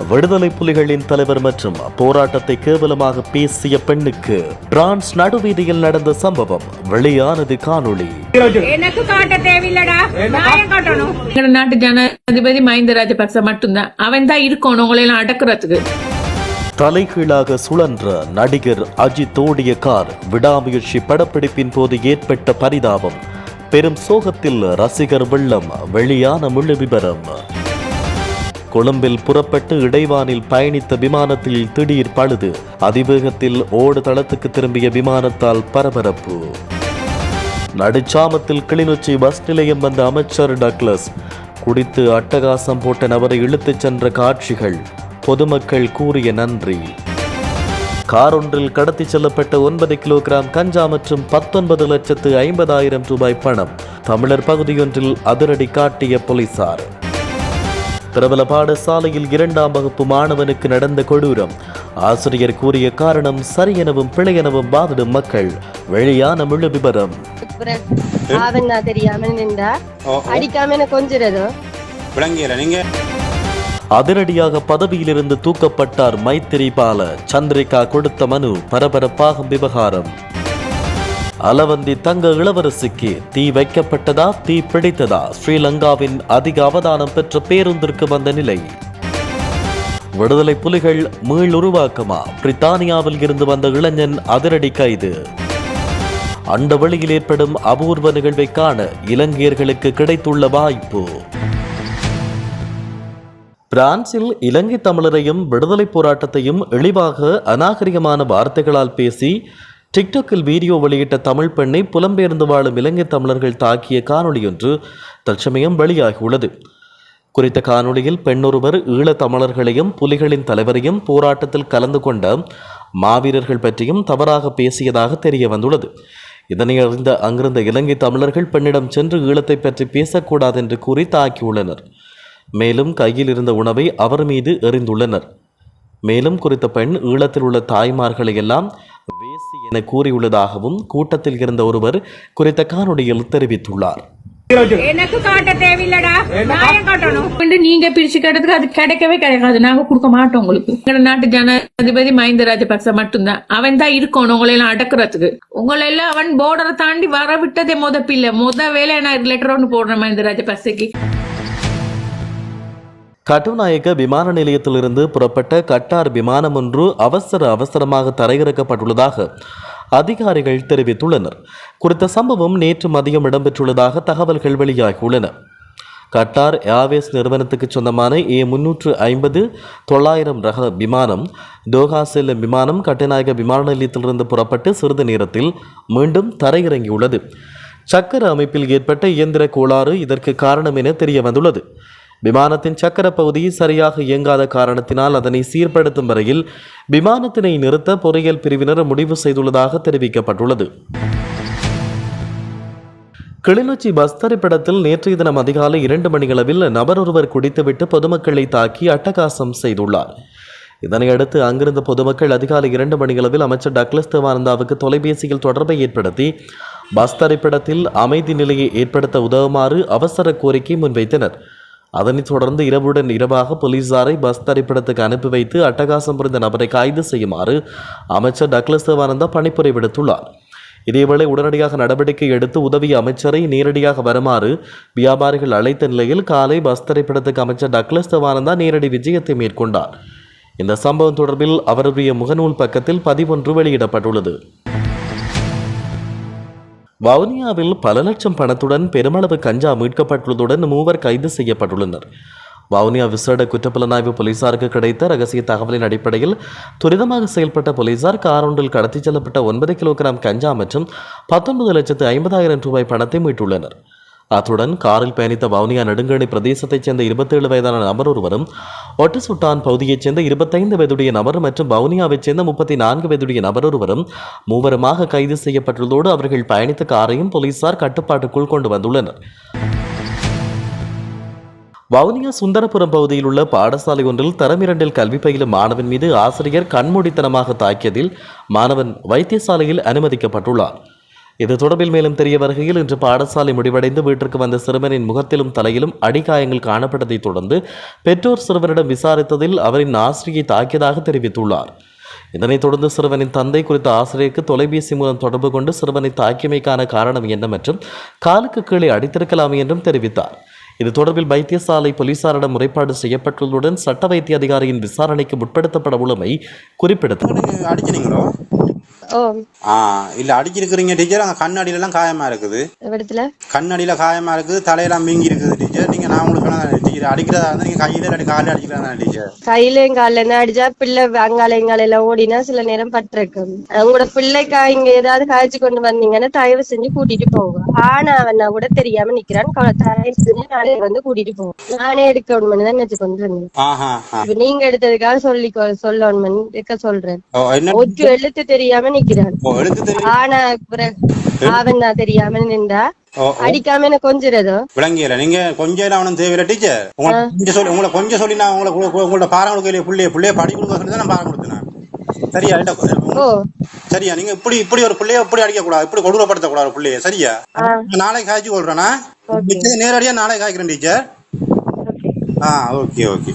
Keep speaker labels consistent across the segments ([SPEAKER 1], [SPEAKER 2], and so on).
[SPEAKER 1] விடுதலை புலிகளின் தலைவர் மற்றும் போராட்டத்தை கேவலமாக பேசிய பெண்ணுக்கு பிரான்ஸ் நடுவீதியில் நடந்த சம்பவம் வெளியானது காணொளி.
[SPEAKER 2] எனக்கு காட்ட தேவையில்லடா.
[SPEAKER 3] எங்க நாட்டு ஜனாதிபதி மஹிந்த ராஜபக்ச மட்டும்தான். அவன் தான் இருக்கணும் உங்களை எல்லாம் அடக்குறதுக்கு.
[SPEAKER 1] தலைகீழாக சுழன்ற நடிகர் அஜித் ஓடிய கார் விடாமுயற்சி படப்பிடிப்பின் போது ஏற்பட்ட பரிதாபம். பெரும் சோகத்தில் ரசிகர் வெள்ளம் வெளியான முழு விபரம். கொழும்பில் புறப்பட்டு இடைவானில் பயணித்த விமானத்தில் திடீர் பழுது. அதிவேகத்தில் ஓடு தளத்துக்கு திரும்பிய விமானத்தால் பரபரப்பு. நடுச்சாமத்தில் கிளிநொச்சி பஸ் நிலையம் வந்த அமைச்சர் டக்ளஸ் குடித்து அட்டகாசம் போட்ட நபரை இழுத்துச் சென்ற காட்சிகள். பொதுமக்கள் கூறிய நன்றி. காரொன்றில் கடத்திச் செல்லப்பட்ட ஒன்பது கிலோகிராம் கஞ்சா மற்றும் பத்தொன்பது லட்சத்து ஐம்பதாயிரம் ரூபாய் பணம் தமிழர் பகுதியொன்றில் அதிரடி காட்டிய போலீசார். பிரபல பாடசாலையில் இரண்டாம் வகுப்பு மாணவனுக்கு நடந்த கொடூரம். ஆசிரியர் கூறிய காரணம் சரியெனவும் பிழையெனவும் வாதிடும் மக்கள். வெளியான முழு விபரம்.
[SPEAKER 4] ஆவன்னா தெரியாம நின்றா அடிக்காம என்ன கொஞ்சிறதோ?
[SPEAKER 5] விளங்கியல நீங்க?
[SPEAKER 1] அதிரடியாக பதவியிலிருந்து தூக்கப்பட்டார் மைத்திரிபால. சந்திரிகா கொடுத்த மனு பரபரப்பாகும் விவகாரம். அலவந்தி தங்க இளவரசிக்கு தீ வைக்கப்பட்டதா தீ பிடித்ததா? ஸ்ரீலங்காவின் அதிக அவதானம் பெற்ற பேருந்திற்கு வந்த நிலை. விடுதலை புலிகள் மீள் உருவாக்கமா? பிரித்தானியாவில் இருந்து வந்த இளைஞன் அதிரடி கைது. அண்ட வெளியில் ஏற்படும் அபூர்வ நிகழ்வை காண இலங்கையர்களுக்கு கிடைத்துள்ள வாய்ப்பு. பிரான்சில் இலங்கை தமிழரையும் விடுதலை போராட்டத்தையும் இழிவாக அநாகரிகமான வார்த்தைகளால் பேசி டிக்டாக்கில் வீடியோ வெளியிட்ட தமிழ் பெண்ணை புலம்பெயர்ந்து வாழும் இலங்கை தமிழர்கள் தாக்கிய காணொளியொன்று தற்சமயம் வெளியாகியுள்ளது. குறித்த காணொளியில் பெண்ணொருவர் ஈழத் தமிழர்களையும் புலிகளின் தலைவரையும் போராட்டத்தில் கலந்து கொண்ட மாவீரர்கள் பற்றியும் தவறாக பேசியதாக தெரிய வந்துள்ளது இதனை அறிந்த அங்கிருந்த இலங்கை தமிழர்கள் பெண்ணிடம் சென்று ஈழத்தை பற்றி பேசக்கூடாது என்று கூறி தாக்கியுள்ளனர். மேலும் கையில் இருந்த உணவை அவர் மீது எறிந்துள்ளனர். மேலும் குறித்த பெண் ஈழத்தில் உள்ள தாய்மார்களை எல்லாம் வேசி என கூறியுள்ளதாகவும் கூட்டத்தில் இருந்த ஒருவர் குறித்த காணொளியில் தெரிவித்துள்ளார்.
[SPEAKER 2] எனக்கு காட்ட தேவையில்லடா. நியாயம் காட்டணும்?
[SPEAKER 3] வந்து நீங்க பிரிச்சு கேட்டதுக்கு அது கிடைக்கவே கிடைக்காது. நாங்க கொடுக்க மாட்டோம் உங்களுக்கு. எங்க நாட்டு ஜனாதிபதி மஹிந்த ராஜபக்ச மட்டும்தான். அவன் தான் இருக்கணும். உங்களை எல்லாம் அடக்குறதுக்கு. உங்களை எல்லாம் அவன் போர்டரை தாண்டி வர விட்டதே முத பிள்ளை. முத வேலை நான் லெட்டர் ஒன்று போடுறேன் மஹிந்த ராஜபக்சக்கு.
[SPEAKER 1] கட்டுநாயக்க விமான நிலையத்திலிருந்து புறப்பட்ட கட்டார் விமானம் ஒன்று அவசர அவசரமாக தரையிறக்கப்பட்டுள்ளதாக அதிகாரிகள் தெரிவித்துள்ளனர். குறித்த சம்பவம் நேற்று மதியம் இடம்பெற்றுள்ளதாக தகவல்கள் வெளியாகியுள்ளன. கட்டார் ஏர்வேஸ் நிறுவனத்துக்கு சொந்தமான ஏ முன்னூற்று ஐம்பது தொள்ளாயிரம் ரக விமானம் டோகா செல்லும் விமானம் கட்டுநாயக விமான நிலையத்திலிருந்து புறப்பட்டு சிறிது நேரத்தில் மீண்டும் தரையிறங்கியுள்ளது. சக்கர அமைப்பில் ஏற்பட்ட இயந்திர கோளாறு இதற்கு காரணம் என தெரிய வந்துள்ளது விமானத்தின் சக்கர பகுதி சரியாக இயங்காத காரணத்தினால் அதனை சீர்படுத்தும் வரையில் விமானத்தினை நிறுத்த பொறியியல் பிரிவினர் முடிவு செய்துள்ளதாக தெரிவிக்கப்பட்டுள்ளது. கிளிநொச்சி பஸ் திரைப்படத்தில் நேற்றைய தினம் அதிகாலை இரண்டு மணியளவில் நபர் ஒருவர் குடித்துவிட்டு பொதுமக்களை தாக்கி அட்டகாசம் செய்துள்ளார். இதனையடுத்து அங்கிருந்த பொதுமக்கள் அதிகாலை இரண்டு மணியளவில் அமைச்சர் டக்ளஸ் தேவானந்தாவுக்கு தொலைபேசியில் தொடர்பை ஏற்படுத்தி பஸ் திரைப்படத்தில் அமைதி நிலையை ஏற்படுத்த உதவுமாறு அவசர கோரிக்கை முன்வைத்தனர். அதனைத் தொடர்ந்து இரவுடன் இரவாக போலீசாரை பஸ் திரைப்படத்துக்கு அனுப்பி வைத்து அட்டகாசம் புரிந்த நபரை கைது செய்யுமாறு அமைச்சர் டக்ளஸ் தேவானந்தா பணிப்புரை விடுத்துள்ளார். இதேவேளை உடனடியாக நடவடிக்கை எடுத்து உதவி அமைச்சரை நேரடியாக வருமாறு வியாபாரிகள் அழைத்த நிலையில் காலை பஸ் திரைப்படத்துக்கு அமைச்சர் டக்ளஸ் தேவானந்தா நேரடி விஜயத்தை மேற்கொண்டார். இந்த சம்பவம் தொடர்பில் அவருடைய முகநூல் பக்கத்தில் பதிவொன்று வெளியிடப்பட்டுள்ளது. வவுனியாவில் பல லட்சம் பணத்துடன் பெருமளவு கஞ்சா மீட்கப்பட்டுள்ளதுடன் மூவர் கைது செய்யப்பட்டுள்ளனர். வவுனியா விசேட குற்றப்புலனாய்வு போலீசாருக்கு கிடைத்த ரகசிய தகவலின் அடிப்படையில் துரிதமாக செயல்பட்ட போலீசார் கார் ஒன்றில் கடத்திச் செல்லப்பட்ட ஒன்பது கிலோகிராம் கஞ்சா மற்றும் பத்தொன்பது லட்சத்து ஐம்பதாயிரம் ரூபாய் பணத்தை மீட்டுள்ளனர். அத்துடன் காரில் பயணித்த வவுனியா நெடுங்கணி பிரதேசத்தைச் சேர்ந்த இருபத்தேழு வயதான நபர் ஒருவரும் ஒட்டுசுட்டான் பகுதியைச் சேர்ந்த இருபத்தைந்து வயதுடைய நபர் மற்றும் வவுனியாவைச் சேர்ந்த முப்பத்தி நான்கு வயதுடைய நபர் ஒருவரும் மூவருமாக கைது செய்யப்பட்டுள்ளதோடு அவர்கள் பயணித்த காரையும் போலீசார் கட்டுப்பாட்டுக்குள் கொண்டு வந்துள்ளனர். வவுனியா சுந்தரபுரம் பகுதியில் உள்ள பாடசாலை ஒன்றில் தரமிரண்டில் கல்வி பயிலும் மாணவன் மீது ஆசிரியர் கண்மூடித்தனமாக தாக்கியதில் மாணவன் வைத்தியசாலையில் அனுமதிக்கப்பட்டுள்ளார். இது தொடர்பில் மேலும் தெரிய வருகையில் இன்று பாடசாலை முடிவடைந்து வீட்டிற்கு வந்த சிறுவனின் முகத்திலும் தலையிலும் அடிகாயங்கள் காணப்பட்டதைத் தொடர்ந்து பெற்றோர் சிறுவனிடம் விசாரித்ததில் அவரின் ஆசிரியை தாக்கியதாக தெரிவித்துள்ளார். இதனைத் தொடர்ந்து சிறுவனின் தந்தை குறித்த ஆசிரியருக்கு தொலைபேசி மூலம் தொடர்பு கொண்டு சிறுவனை தாக்கியமைக்கான காரணம் என்ன மற்றும் காலுக்கு கீழே அடித்திருக்கலாம் என்றும் தெரிவித்தார். இது தொடர்பில் வைத்தியசாலை போலீசாரிடம் முறைப்பாடு செய்யப்பட்டுள்ளதுடன் சட்ட வைத்திய அதிகாரியின் விசாரணைக்கு உட்படுத்தப்பட உள்ளமை குறிப்பிடத்தக்கது.
[SPEAKER 5] இல்ல அடிச்சிருக்கிறீங்க டீச்சர் அங்க கண்ணாடியில எல்லாம் காயமா இருக்குது.
[SPEAKER 4] இடத்துல
[SPEAKER 5] கண்ணாடியில காயமா இருக்குது தலையெல்லாம் வீங்கி இருக்குது டீச்சர் நீங்க நான் உங்களுக்கு சொன்னதான் டீச்சர் அடிக்கிறதா இருந்தா நீங்க கையில இல்லாட்டி காலையில அடிக்கிறதா டீச்சர்
[SPEAKER 4] கையிலயும் காலில இருந்து அடிச்சா பிள்ளை அங்கால எல்லாம் ஓடினா சில நேரம் பட்டிருக்கும் உங்களோட பிள்ளைக்கா இங்க ஏதாவது காய்ச்சி கொண்டு வந்தீங்கன்னா தயவு செஞ்சு கூட்டிட்டு போங்க. ஆனா அவனா கூட தெரியாம நிக்கிறான். தயவு செஞ்சு நானே வந்து கூட்டிட்டு போங்க நானே எடுக்கணும்னு தான் நினைச்சு கொண்டு. இப்ப நீங்க எடுத்ததுக்காக சொல்லி சொல்லணும் இருக்க சொல்றேன்.
[SPEAKER 5] என்ன?
[SPEAKER 4] ஒற்று எழுத்து தெரியாம
[SPEAKER 5] தெரியும்
[SPEAKER 4] ஆனா அவன் தான் தெரியாம நின்றா அடிக்காம என்ன கொஞ்சிறதோ?
[SPEAKER 5] விளங்கியல. நீங்க கொஞ்சம் அவனும் தேவையில்ல டீச்சர். கொஞ்சம் சொல்லி உங்களை கொஞ்சம் சொல்லி நான் உங்களை உங்களை- உங்களோட பாடம் கொடுக்கலையே பிள்ளைய. பிள்ளைய படி கொடுக்க சொல்லி தான் நான் பாடம் கொடுத்தேன் சரியா? சரியா? நீங்க இப்படி இப்படி ஒரு பிள்ளைய இப்படி அடிக்க கூடாது இப்படி கொடூரப்படுத்த கூடாது பிள்ளைய. சரியா. நாளைக்கு காய்ச்சி கொள்றேனா? மிச்சது நேரடியா நாளைக்கு காய்க்கிறேன் டீச்சர். ஆ ஓகே ஓகே.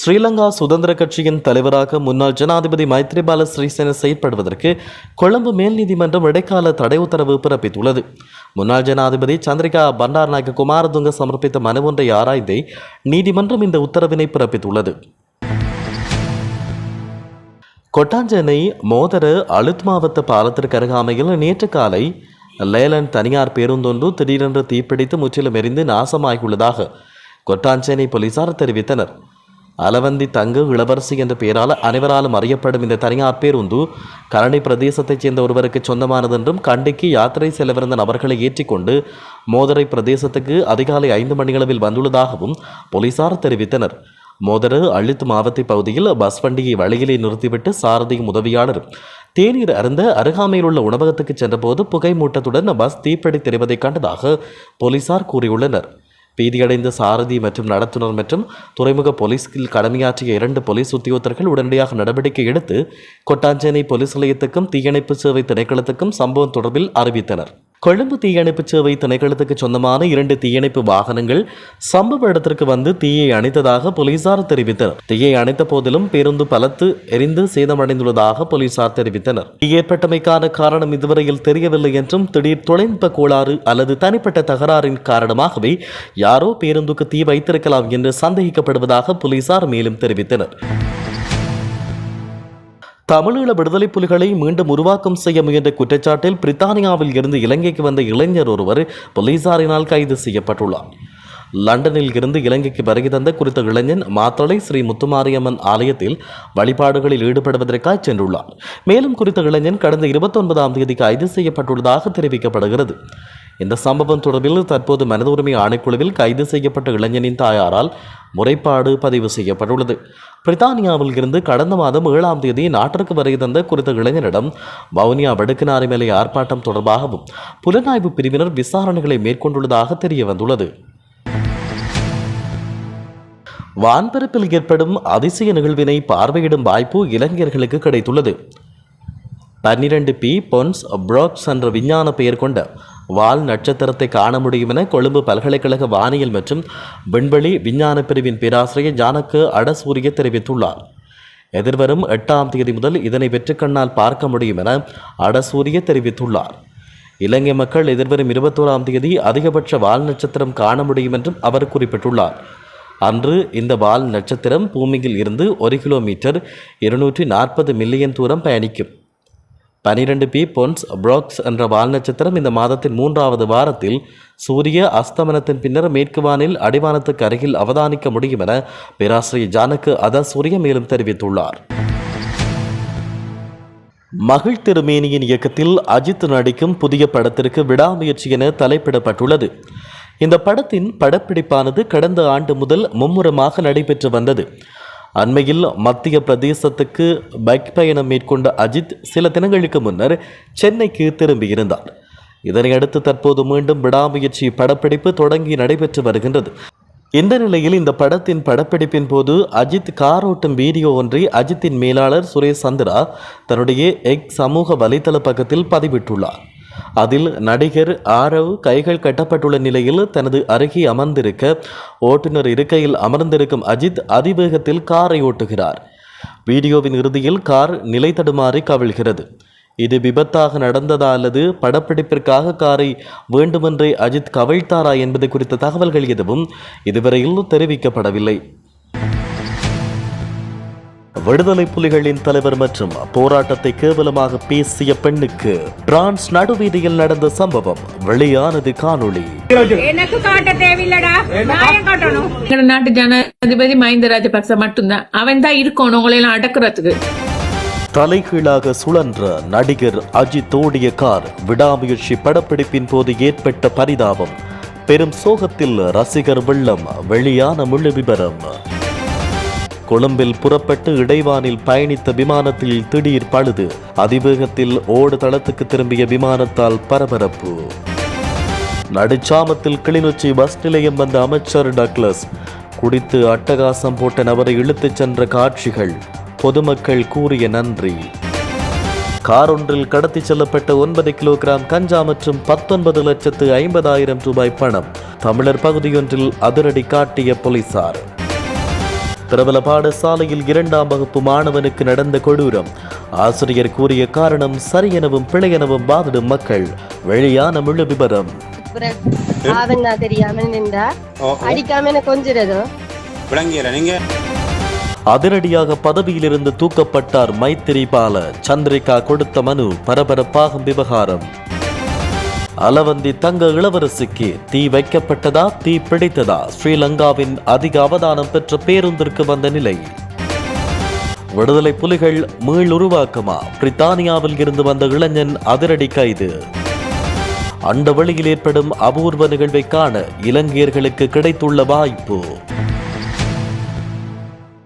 [SPEAKER 1] ஸ்ரீலங்கா சுதந்திர கட்சியின் தலைவராக முன்னாள் ஜனாதிபதி மைத்ரிபால சிறிசேன செயற்படுவதற்கு கொழும்பு மேல் நீதிமன்றம் இடைக்கால தடை உத்தரவு பிறப்பித்துள்ளது. முன்னாள் ஜனாதிபதி சந்திரிகா பண்டாரநாயக்க குமாரதுங்க சமர்ப்பித்த மனு ஒன்றை ஆராய்ந்தே நீதிமன்றம் இந்த உத்தரவினை பிறப்பித்துள்ளது. கொட்டாஞ்சேனை மோதர அழுத் மாவட்ட பாலத்திற்கு அருகாமையில் நேற்று காலை லேலன் தனியார் பேருந்தொன்று திடீரென்று தீப்பிடித்து முற்றிலும் எரிந்து நாசமாகியுள்ளதாக கொட்டாஞ்சேனை போலீசார் தெரிவித்தனர். அலவந்தி தங்கு இளவரசி என்ற பெயரால் அனைவராலும் அறியப்படும் இந்த தனியார் பேருந்து கரணி பிரதேசத்தைச் சேர்ந்த ஒருவருக்கு சொந்தமானது என்றும் கண்டிக்கு யாத்திரை செல்லவிருந்த நபர்களை ஏற்றிக்கொண்டு மோதரை பிரதேசத்துக்கு அதிகாலை ஐந்து மணியளவில் வந்துள்ளதாகவும் போலீசார் தெரிவித்தனர். மோதர அழுத்து மாவட்ட பகுதியில் பஸ் வண்டியை வழியிலே நிறுத்திவிட்டு சாரதியும் உதவியாளர் தேநீர் அருந்த அருகாமையில் உள்ள உணவகத்துக்கு சென்றபோது புகை மூட்டத்துடன் பஸ் தீப்பிடி தெரிவதை கண்டதாக போலீசார் கூறியுள்ளனர். பீதியடைந்த சாரதி மற்றும் நடத்துனர் மற்றும் துறைமுக போலீஸில் கடமையாற்றிய இரண்டு போலீஸ் உத்தியோகத்தர்கள் உடனடியாக நடவடிக்கை எடுத்து கொட்டாஞ்சேனை போலீஸ் நிலையத்துக்கும் தீயணைப்பு சேவை திணைக்களத்துக்கும் சம்பவம் தொடர்பில் அறிவித்தனர். கொழும்பு தீயணைப்பு சேவை திணைக்களத்துக்கு சொந்தமான இரண்டு தீயணைப்பு வாகனங்கள் சம்பவ இடத்திற்கு வந்து தீயை அணைத்ததாக போலீசார் தெரிவித்தனர். தீயை அணைத்த போதிலும் பேருந்து பலத்து எரிந்து சேதமடைந்துள்ளதாக போலீசார் தெரிவித்தனர். தீ ஏற்பட்டமைக்கான காரணம் இதுவரையில் தெரியவில்லை என்றும் திடீர் தொழில்நுட்ப கோளாறு அல்லது தனிப்பட்ட தகராறின் காரணமாகவே யாரோ பேருந்துக்கு தீ வைத்திருக்கலாம் என்று சந்தேகிக்கப்படுவதாக போலீசார் மேலும் தெரிவித்தனர். தமிழீழ விடுதலை புலிகளை மீண்டும் உருவாக்கம் செய்ய முயன்ற குற்றச்சாட்டில் பிரித்தானியாவில் இருந்து இலங்கைக்கு வந்த இளைஞர் ஒருவர் போலீசாரினால் கைது செய்யப்பட்டுள்ளார். லண்டனில் இருந்து இலங்கைக்கு வருகை தந்த குறித்த இளைஞன் மாத்தளை ஸ்ரீ முத்துமாரியம்மன் ஆலயத்தில் வழிபாடுகளில் ஈடுபடுவதற்காக சென்றுள்ளார். மேலும் குறித்த இளைஞன் கடந்த இருபத்தொன்பதாம் தேதி கைது செய்யப்பட்டுள்ளதாக தெரிவிக்கப்படுகிறது. இந்த சம்பவம் தொடர்பில் தற்போது மனித உரிமை ஆணைக்குழுவில் கைது செய்யப்பட்ட இளைஞனின் தாயாரால் முறைப்பாடு பதிவு செய்யப்பட்டுள்ளது. பிரித்தானியாவில் இருந்து கடந்த மாதம் ஏழாம் தேதி நாட்டிற்கு வருகை தந்த குறித்த இளைஞரிடம் வவுனியா வடுக்கினாரி மேலே ஆர்ப்பாட்டம் தொடர்பாகவும் புலனாய்வு பிரிவினர் விசாரணைகளை மேற்கொண்டுள்ளதாக தெரிய வந்துள்ளது வான்பரப்பில் ஏற்படும் அதிசய நிகழ்வினை பார்வையிடும் வாய்ப்பு இளைஞர்களுக்கு கிடைத்துள்ளது. பன்னிரண்டு பி பொன்ஸ் புரோக்ஸ் என்ற விஞ்ஞான பெயர் கொண்ட வால் நட்சத்திரத்தை காண முடியும் என கொழும்பு பல்கலைக்கழக வானியல் மற்றும் விண்வெளி விஞ்ஞான பிரிவின் பேராசிரியர் ஜானக்கு அடசூரிய தெரிவித்துள்ளார். எதிர்வரும் எட்டாம் தேதி முதல் இதனை வெற்றுக்கண்ணால் பார்க்க முடியும் என அடசூரிய தெரிவித்துள்ளார். இலங்கை மக்கள் எதிர்வரும் இருபத்தோராம் தேதி அதிகபட்ச வால் நட்சத்திரம் காண முடியும் என்றும் அவர் குறிப்பிட்டுள்ளார். அன்று இந்த வால் நட்சத்திரம் பூமியில் இருந்து ஒரு கிலோமீட்டர் இருநூற்றி நாற்பது மில்லியன் தூரம் பயணிக்கும். பனிரெண்டு பி பொன்ஸ் புரோக்ஸ் என்ற வால் நட்சத்திரம் இந்த மாதத்தின் மூன்றாவது வாரத்தில் சூரிய அஸ்தமனத்தின் பின்னர் மேற்கு வானில் அடிவானத்துக்கு அருகில் அவதானிக்க முடியும் என பேராசிரியர் ஜானக்கு அத சூரிய மேலும் தெரிவித்துள்ளார். மகிழ் திருமேனியின் இயக்கத்தில் அஜித் நடிக்கும் புதிய படத்திற்கு விடாமுயற்சி என தலைப்பிடப்பட்டுள்ளது. இந்த படத்தின் படப்பிடிப்பானது கடந்த ஆண்டு முதல் மும்முரமாக நடைபெற்று வந்தது. அண்மையில் மத்திய பிரதேசத்துக்கு பைக் பயணம் மேற்கொண்ட அஜித் சில தினங்களுக்கு முன்னர் சென்னைக்கு திரும்பியிருந்தார். இதனையடுத்து தற்போது மீண்டும் விடாமுயற்சி படப்பிடிப்பு தொடங்கி நடைபெற்று வருகின்றது. இந்த நிலையில் இந்த படத்தின் படப்பிடிப்பின் போது அஜித் கார் ஓட்டும் வீடியோ ஒன்றை அஜித்தின் மேலாளர் சுரேஷ் சந்திரா தன்னுடைய எக் சமூக வலைதள பக்கத்தில் பதிவிட்டுள்ளார். அதில் நடிகர் ஆரவ் கைகள் கட்டப்பட்டுள்ள நிலையில் தனது அருகே அமர்ந்திருக்க ஓட்டுநர் இருக்கையில் அமர்ந்திருக்கும் அஜித் அதிவேகத்தில் காரை ஓட்டுகிறார். வீடியோவின் இறுதியில் கார் நிலை தடுமாறி கவிழ்கிறது. இது விபத்தாக நடந்ததா அல்லது படப்பிடிப்பிற்காக காரை வேண்டுமென்றே அஜித் கவிழ்த்தாரா என்பது குறித்த தகவல்கள் எதுவும் இதுவரையில் தெரிவிக்கப்படவில்லை. விடுதலை புலிகளின் தலைவர் மற்றும் போராட்டத்தை கேவலமாக பேசிய பெண்ணுக்கு பிரான்ஸ் நடுவீதியில் நடந்த சம்பவம் வெளியானது காணொளி.
[SPEAKER 2] எனக்கு காட்ட தேவையில்லடா.
[SPEAKER 3] எங்க நாட்டு ஜனாதிபதி மஹிந்த ராஜபக்ச மட்டும்தான். அவன் தான் இருக்கணும் உங்களை எல்லாம் அடக்குறதுக்கு.
[SPEAKER 1] தலைகீழாக சுழன்ற நடிகர் அஜித் ஓடிய கார் விடாமுயற்சி படப்பிடிப்பின் போது ஏற்பட்ட பரிதாபம். பெரும் சோகத்தில் ரசிகர் வெள்ளம் வெளியான முழு விபரம். கொழும்பில் புறப்பட்டு இடைவானில் பயணித்த விமானத்தில் திடீர் பழுது. அதிவேகத்தில் ஓடு தளத்துக்கு திரும்பிய விமானத்தால் பரபரப்பு. நடுச்சாமத்தில் கிளிநொச்சி பஸ் நிலையம் வந்த அமைச்சர் டக்ளஸ் குடித்து அட்டகாசம் போட்ட நபரை இழுத்துச் சென்ற காட்சிகள். பொதுமக்கள் கூறிய நன்றி. கார் ஒன்றில் கடத்தி செல்லப்பட்ட ஒன்பது கிலோகிராம் கஞ்சா மற்றும் பத்தொன்பது லட்சத்து ஐம்பதாயிரம் ரூபாய் பணம் தமிழர் பகுதியொன்றில் அதிரடி காட்டிய போலீசார். பிரபல பாடசாலையில் இரண்டாம் வகுப்பு மாணவனுக்கு நடந்த கொடூரம். ஆசிரியர் கூறிய காரணம் சரியெனவும் பிழையெனவும் வாதிடும் மக்கள். வெளியான முழு விபரம்.
[SPEAKER 4] அவன் நான் தெரியாம நின்றா
[SPEAKER 5] ஓ, ஓ.
[SPEAKER 4] அடிக்காம என்ன கொஞ்சிறதோ?
[SPEAKER 5] விளங்கியல நீங்க?
[SPEAKER 1] அதிரடியாக பதவியிலிருந்து தூக்கப்பட்டார் மைத்திரிபால. சந்திரிகா கொடுத்த மனு பரபரப்பாகும் விவகாரம். அலவந்தி தங்க இளவரசிக்கு தீ வைக்கப்பட்டதா தீ பிடித்ததா? ஸ்ரீலங்காவின் அதிக அவதானம் பெற்ற பேருந்திற்கு வந்த நிலை. விடுதலை புலிகள் மீள் உருவாக்கமா? பிரித்தானியாவில் இருந்து வந்த இளைஞன் அதிரடி கைது. அண்ட வெளியில் ஏற்படும் அபூர்வ நிகழ்வை காண இலங்கையர்களுக்கு கிடைத்துள்ள வாய்ப்பு.